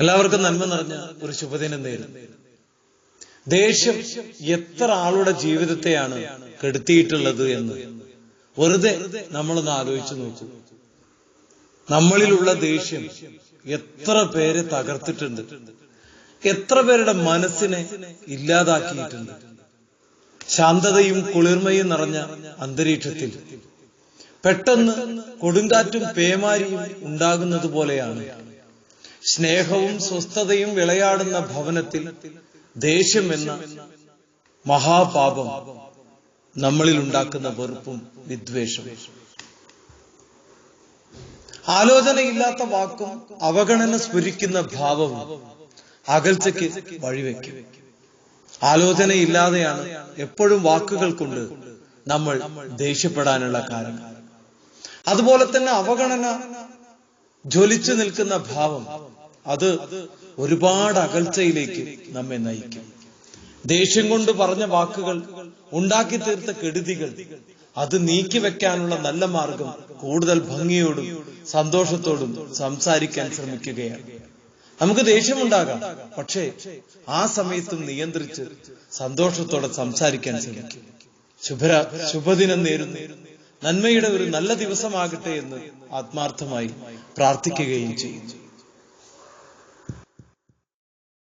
എല്ലാവർക്കും നന്മ നിറഞ്ഞ ഒരു ശുഭദിനം നേരുന്നു. ദേഷ്യം എത്ര ആളുടെ ജീവിതത്തെയാണ് കെടുത്തിയിട്ടുള്ളത് എന്ന് വെറുതെ നമ്മളൊന്ന് ആലോചിച്ചു നോക്കൂ. നമ്മളിലുള്ള ദേഷ്യം എത്ര പേരെ തകർത്തിട്ടുണ്ട്. എത്ര പേരുടെ മനസ്സിനെ ഇല്ലാതാക്കിയിട്ടുണ്ട്. ശാന്തതയും കുളിർമയും നിറഞ്ഞ അന്തരീക്ഷത്തിൽ പെട്ടെന്ന് കൊടുങ്കാറ്റും പേമാരിയും ഉണ്ടാകുന്നത് പോലെയാണ് സ്നേഹവും സ്വസ്ഥതയും വിളയാടുന്ന ഭവനത്തിൽ ദേഷ്യം എന്ന മഹാപാപം നമ്മളിൽ ഉണ്ടാക്കുന്ന വെറുപ്പും വിദ്വേഷവും. ആലോചനയില്ലാത്ത വാക്കും അവഗണന സ്ഫുരിക്കുന്ന ഭാവവും അകൽച്ചയ്ക്ക് വഴിവെക്കും. ആലോചനയില്ലാതെയാണ് എപ്പോഴും വാക്കുകൾ കൊണ്ട് നമ്മൾ ദേഷ്യപ്പെടാനുള്ള കാരണം. അതുപോലെ തന്നെ അവഗണന ജ്വലിച്ചു നിൽക്കുന്ന ഭാവം അത് ഒരുപാട് അകൽച്ചയിലേക്ക് നമ്മെ നയിക്കും. ദേഷ്യം കൊണ്ട് പറഞ്ഞ വാക്കുകൾ ഉണ്ടാക്കി തീർത്ത കെടുതികൾ അത് നീക്കി വെക്കാനുള്ള നല്ല മാർഗം കൂടുതൽ ഭംഗിയോടും സന്തോഷത്തോടും സംസാരിക്കാൻ ശ്രമിക്കുകയാണ്. നമുക്ക് ദേഷ്യമുണ്ടാകാം പക്ഷേ ആ സമയത്തും നിയന്ത്രിച്ച് സന്തോഷത്തോടെ സംസാരിക്കാൻ ശ്രമിക്കും. ശുഭര ശുഭദിനം നേരുന്നു. നന്മയുടെ ഒരു നല്ല ദിവസമാകട്ടെ എന്ന് ആത്മാർത്ഥമായി പ്രാർത്ഥിക്കുകയും ചെയ്യുന്നു